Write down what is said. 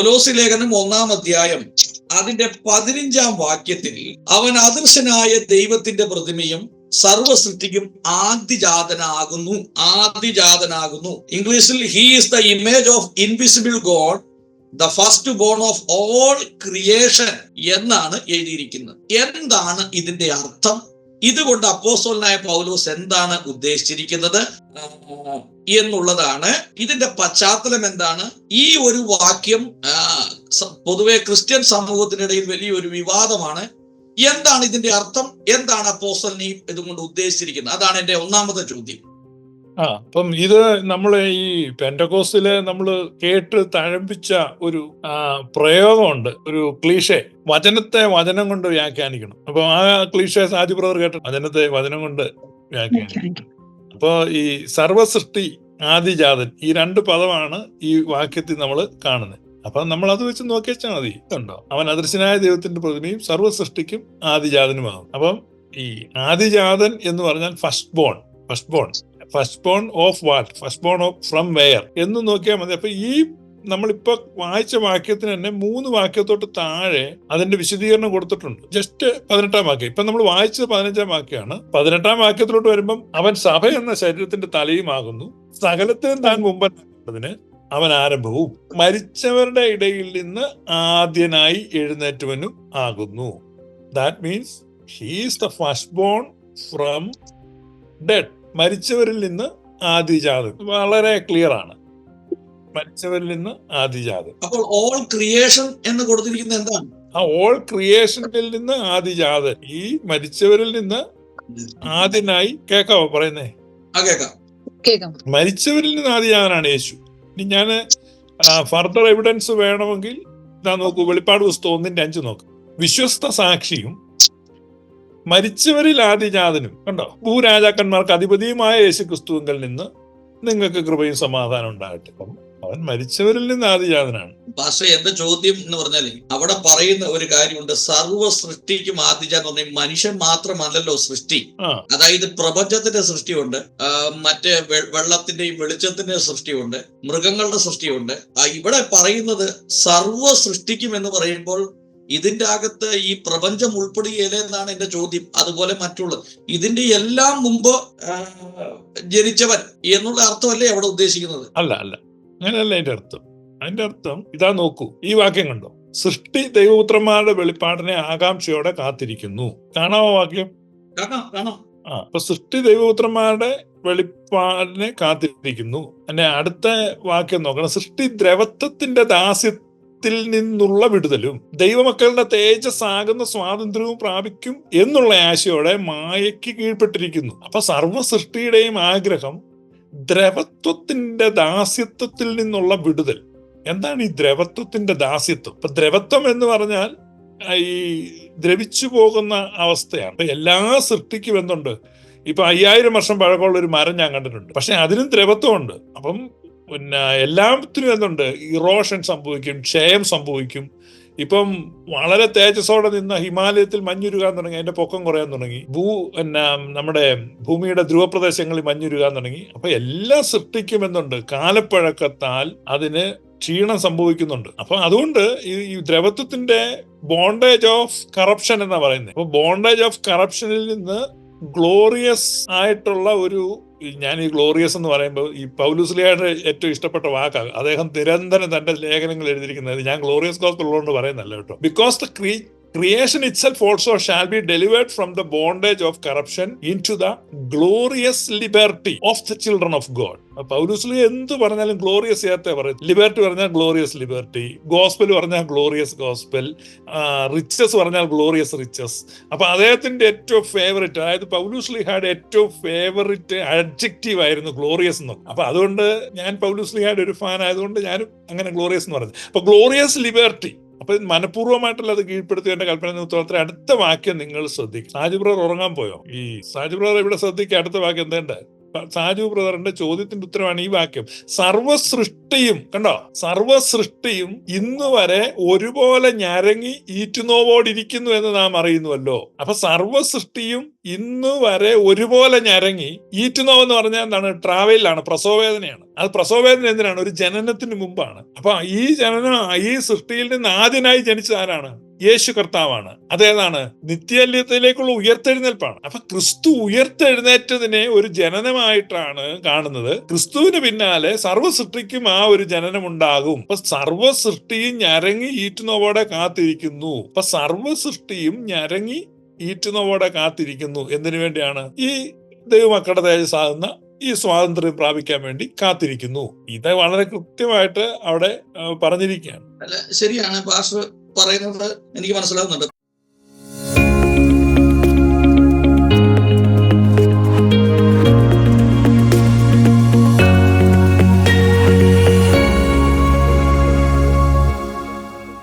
കൊലോസി ലേഖനം ഒന്നാം അധ്യായം അതിന്റെ പതിനഞ്ചാം വാക്യത്തിൽ അവൻ അദൃശ്യനായ ദൈവത്തിന്റെ പ്രതിമയും സർവസൃഷ്ടിക്കും ആദ്യജാതനാകുന്നു ആദ്യജാതനാകുന്നു ഇംഗ്ലീഷിൽ he is the image of invisible God the first born of all creation എന്നാണ് എഴുതിയിരിക്കുന്നത്. എന്താണ് ഇതിന്റെ അർത്ഥം? ഇതുകൊണ്ട് അപ്പോസ്തലനായ പൗലോസ് എന്താണ് ഉദ്ദേശിച്ചിരിക്കുന്നത്? എന്നുള്ളതാണ്. ഇതിന്റെ പശ്ചാത്തലം എന്താണ്? ഈ ഒരു വാക്യം പൊതുവെ ക്രിസ്ത്യൻ സമൂഹത്തിനിടയിൽ വലിയൊരു വിവാദമാണ്. എന്താണ് ഇതിന്റെ അർത്ഥം? എന്താണ് അപ്പോസ്തലൻ ഈ ഇതുകൊണ്ട് ഉദ്ദേശിച്ചിരിക്കുന്നത്? അതാണ് എന്റെ ഒന്നാമത്തെ ചോദ്യം. ആ അപ്പം ഇത് നമ്മൾ ഈ പെൻഡകോസിൽ നമ്മൾ കേട്ട് തഴമ്പിച്ച ഒരു പ്രയോഗമുണ്ട്. ഒരു ക്ലീഷെ. വചനത്തെ വചനം കൊണ്ട് വ്യാഖ്യാനിക്കണം. അപ്പൊ ആ ക്ലീഷെ സാജി പ്രവർ കേട്ട വചനത്തെ വചനം കൊണ്ട് വ്യാഖ്യാനിക്കണം. അപ്പൊ ഈ സർവസൃഷ്ടി ആദിജാതൻ ഈ രണ്ട് പദമാണ് ഈ വാക്യത്തിൽ നമ്മൾ കാണുന്നത്. അപ്പൊ നമ്മൾ അത് വെച്ച് നോക്കി വെച്ചാൽ മതി. ഉണ്ടോ അവൻ അദൃശ്യനായ ദൈവത്തിന്റെ പ്രതിമയും സർവസൃഷ്ടിക്കും ആദിജാതനുമാകും. അപ്പം ഈ ആദിജാതൻ എന്ന് പറഞ്ഞാൽ first born first born first born of what first born of from where എന്ന് നോക്കിയാൽ മതി. അപ്പൊ ഈ നമ്മളിപ്പോ വായിച്ച വാക്യത്തിന് തന്നെ മൂന്ന് വാക്യത്തോട്ട് താഴെ അതിന്റെ വിശദീകരണം കൊടുത്തിട്ടുണ്ട്. ജസ്റ്റ് പതിനെട്ടാം വാക്യം. ഇപ്പൊ നമ്മൾ വായിച്ചത് പതിനഞ്ചാം വാക്യമാണ്. പതിനെട്ടാം വാക്യത്തിലോട്ട് വരുമ്പം അവൻ സഭ എന്ന ശരീരത്തിന്റെ തലയുമാകുന്നു. സകലത്തിനും താൻ മുമ്പതിന് അവൻ ആരംഭവും മരിച്ചവരുടെ ഇടയിൽ നിന്ന് ആദ്യനായി എഴുന്നേറ്റവനും ആകുന്നു. That means he's the first born from dead മരിച്ചവരിൽ നിന്ന് ആദിജാതൻ. വളരെ ക്ലിയർ ആണ്. മരിച്ചവരിൽ നിന്ന് ആദിജാതൻ. അപ്പോൾ ഓൾ ക്രിയേഷൻ എന്ന് കൊടുത്തിരിക്കുന്നത് എന്താണ്? ആ ഓൾ ക്രിയേഷനിൽ നിന്ന് ആദിജാതൻ. ഈ മരിച്ചവരിൽ നിന്ന് ആദ്യനായി കേക്കാവോ പറയുന്നേ? മരിച്ചവരിൽ നിന്ന് ആദിജാതനാണ് യേശു. ഇനി ഞാൻ ഫർദർ എവിഡൻസ് വേണമെങ്കിൽ ഇതാ നോക്കൂ വെളിപ്പാട് പുസ്തകം ഒന്നിന്റെ അഞ്ച് നോക്ക്. വിശ്വസ്ത സാക്ഷിയും മരിച്ചവരിൽ ആദിജാതനും കണ്ടോ? ഭൂരാജാക്കന്മാർക്ക് അധിപതിയുമായ യേശു ക്രിസ്തുവിൽ നിന്ന് നിങ്ങൾക്ക് കൃപയും സമാധാനം ഉണ്ടാകട്ടെ. അപ്പം അവൻ മരിച്ചവരിൽ നിന്ന് ആദിജാതനാണ് പക്ഷെ എന്റെ ചോദ്യം എന്ന് പറഞ്ഞാൽ അവിടെ പറയുന്ന ഒരു കാര്യമുണ്ട്. സർവ സൃഷ്ടിക്കും ആദിജാതെന്ന് എന്ന് പറഞ്ഞാൽ മനുഷ്യൻ മാത്രമല്ലല്ലോ സൃഷ്ടി. അതായത് പ്രപഞ്ചത്തിന്റെ സൃഷ്ടിയുണ്ട്. മറ്റേ വെള്ളത്തിന്റെയും വെളിച്ചത്തിന്റെയും സൃഷ്ടിയുണ്ട്. മൃഗങ്ങളുടെ സൃഷ്ടിയുണ്ട്. ഇവിടെ പറയുന്നത് സർവ സൃഷ്ടിക്കും എന്ന് പറയുമ്പോൾ ഇതിന്റെ അകത്ത് ഈ പ്രപഞ്ചം ഉൾപ്പെടുകയില്ല എന്നാണ് എന്റെ ചോദ്യം. അതുപോലെ മറ്റുള്ളത്. ഇതിന്റെ എല്ലാം മുമ്പ് ജനിച്ചവൻ എന്നുള്ള അർത്ഥമല്ലേ അവിടെ ഉദ്ദേശിക്കുന്നത്? അല്ല അല്ല. അങ്ങനെയല്ല അതിന്റെ അർത്ഥം. അതിന്റെ അർത്ഥം ഇതാ നോക്കൂ. ഈ വാക്യം കണ്ടോ? സൃഷ്ടി ദൈവപുത്രന്മാരുടെ വെളിപ്പാടിനെ ആകാംക്ഷയോടെ കാത്തിരിക്കുന്നു. കാണാമോ വാക്യം? ആ അപ്പൊ സൃഷ്ടി ദൈവപുത്രന്മാരുടെ വെളിപ്പാടിനെ കാത്തിരിക്കുന്നു. എന്നെ അടുത്ത വാക്യം നോക്കണം. സൃഷ്ടി ദ്രവത്വത്തിന്റെ ദാസ്യത്തിൽ നിന്നുള്ള വിടുതലും ദൈവമക്കളുടെ തേജസ് ആകുന്ന സ്വാതന്ത്ര്യവും പ്രാപിക്കും എന്നുള്ള ആശയോടെ മായയ്ക്ക് കീഴ്പ്പെട്ടിരിക്കുന്നു. അപ്പൊ സർവ സൃഷ്ടിയുടെയും ആഗ്രഹം ദ്രവത്വത്തിന്റെ ദാസ്യത്വത്തിൽ നിന്നുള്ള വിടുതൽ. എന്താണ് ഈ ദ്രവത്വത്തിന്റെ ദാസ്യത്വം? ഇപ്പൊ ദ്രവത്വം എന്ന് പറഞ്ഞാൽ ഈ ദ്രവിച്ചു പോകുന്ന അവസ്ഥയാണ്. എല്ലാ സൃഷ്ടിക്കും എന്തുണ്ട്? ഇപ്പൊ അയ്യായിരം വർഷം പഴക്കമുള്ള ഒരു മരം ഞാൻ കണ്ടിട്ടുണ്ട്. പക്ഷെ അതിനും ദ്രവത്വമുണ്ട്. അപ്പം പിന്നെ എല്ലാത്തിനും എന്തുണ്ട് ഇറോഷൻ സംഭവിക്കും ക്ഷയം സംഭവിക്കും. ഇപ്പം വളരെ തേജസ്സോടെ നിന്ന ഹിമാലയത്തിൽ മഞ്ഞുരുകാൻ തുടങ്ങി അതിന്റെ പൊക്കം കുറയാൻ തുടങ്ങി. ഭൂ പിന്നെ നമ്മുടെ ഭൂമിയുടെ ധ്രുവപ്രദേശങ്ങളിൽ മഞ്ഞുരുകാൻ തുടങ്ങി. അപ്പൊ എല്ലാം സൃഷ്ടിക്കും എന്തുണ്ട് കാലപ്പഴക്കത്താൽ അതിന് ക്ഷീണം സംഭവിക്കുന്നുണ്ട്. അപ്പൊ അതുകൊണ്ട് ഈ ദ്രവത്വത്തിന്റെ ബോണ്ടേജ് ഓഫ് കറപ്ഷൻ എന്നാ പറയുന്നത് അപ്പൊ ബോണ്ടേജ് ഓഫ് കറപ്ഷനിൽ നിന്ന് ഗ്ലോറിയസ് ആയിട്ടുള്ള ഒരു ഞാൻ ഈ ഗ്ലോറിയസ് എന്ന് പറയുമ്പോൾ ഈ പൗലുസ്ലിയുടെ ഏറ്റവും ഇഷ്ടപ്പെട്ട വാക്കാണ് അദ്ദേഹം നിരന്തരം തന്റെ ലേഖനങ്ങൾ എഴുതിയിരിക്കുന്നത് ഞാൻ ഗ്ലോറിയസ് ഗോസ്പൽ ഉള്ളതുകൊണ്ട് പറയുന്നല്ല കേട്ടോ. Because the ക്രീ creation itself also shall be delivered from the bondage of corruption into the glorious liberty of the children of God പൗലൂസിൽ എന്ത് പറഞ്ഞാലും ഗ്ലോറിയസ് ചേർത്തേ പറയും ലിബർട്ടി പറഞ്ഞാൽ ഗ്ലോറിയസ് ലിബർട്ടി ഗോസ്പൽ പറഞ്ഞാൽ ഗ്ലോറിയസ് ഗോസ്പൽ റിച്ചസ് പറഞ്ഞാൽ ഗ്ലോറിയസ് റിച്ചസ് അപ്പൊ അദ്ദേഹത്തിന്റെ ഏറ്റവും ഫേവറേറ്റ് അതായത് പൗലൂസ് ഹാഡ് ഏറ്റവും ഫേവറേറ്റ് അഡ്ജക്റ്റീവ് ആയിരുന്നു ഗ്ലോറിയസ് എന്ന്. അപ്പൊ അതുകൊണ്ട് ഞാൻ പൗലൂസ് ഹാഡ് ഒരു ഫാൻ ആയതുകൊണ്ട് ഞാനും അങ്ങനെ ഗ്ലോറിയസ് എന്ന് പറഞ്ഞു. അപ്പൊ ഗ്ലോറിയസ് ലിബർട്ടി അപ്പൊ മനഃപൂർവമായിട്ടുള്ള അത് കീഴ്പ്പെടുത്തിയതിന്റെ കൽപ്പന ഉത്തരത്തിൽ അടുത്ത വാക്യം നിങ്ങൾ ശ്രദ്ധിക്കും സാജു ബ്രദർ ഉറങ്ങാൻ പോയോ? ഈ സാജു ബ്രദർ ഇവിടെ ശ്രദ്ധിക്കുക അടുത്ത വാക്യം എന്തേണ്ട സാജു ബ്രദറിന്റെ ചോദ്യത്തിന്റെ ഉത്തരമാണ് ഈ വാക്യം. സർവസൃഷ്ടിയും കണ്ടോ? സർവസൃഷ്ടിയും ഇന്ന് വരെ ഒരുപോലെ ഞരങ്ങി ഈറ്റുനോവോടിരിക്കുന്നു എന്ന് നാം അറിയുന്നുവല്ലോ. അപ്പൊ സർവസൃഷ്ടിയും ഇന്ന് വരെ ഒരുപോലെ ഞരങ്ങി ഈറ്റുനോവ് എന്ന് പറഞ്ഞാൽ എന്താണ്? ട്രാവലിലാണ് പ്രസവവേദനയാണ്. അത് പ്രസവവേദന എന്തിനാണ് ഒരു ജനനത്തിന് മുമ്പാണ്. അപ്പൊ ഈ ജനനം ഈ സൃഷ്ടിയിൽ നിന്ന് ആദ്യനായി ജനിച്ചത് ആരാണ്? യേശു കർത്താവാണ്. അതേതാണ് നിത്യല്യത്തിലേക്കുള്ള ഉയർത്തെഴുന്നേൽപ്പാണ്. അപ്പൊ ക്രിസ്തു ഉയർത്തെഴുന്നേറ്റതിനെ ഒരു ജനനമായിട്ടാണ് കാണുന്നത്. ക്രിസ്തുവിന് പിന്നാലെ സർവ സൃഷ്ടിക്കും ആ ഒരു ജനനം ഉണ്ടാകും അപ്പൊ സർവ സൃഷ്ടിയും ഞരങ്ങി ഈറ്റുന്നവോടെ കാത്തിരിക്കുന്നു. അപ്പൊ സർവ സൃഷ്ടിയും ഞരങ്ങി ഈറ്റുന്നവോടെ കാത്തിരിക്കുന്നു. എന്തിനു വേണ്ടിയാണ്? ഈ ദൈവമക്കളുടെ തേജസ്സാകുന്ന ഈ സ്വാതന്ത്ര്യം പ്രാപിക്കാൻ വേണ്ടി കാത്തിരിക്കുന്നു. ഇത് വളരെ കൃത്യമായിട്ട് അവിടെ പറഞ്ഞിരിക്കുകയാണ്. ശരിയാണ്. പറയുന്നത് എനിക്ക് മനസ്സിലാവുന്നുണ്ട്.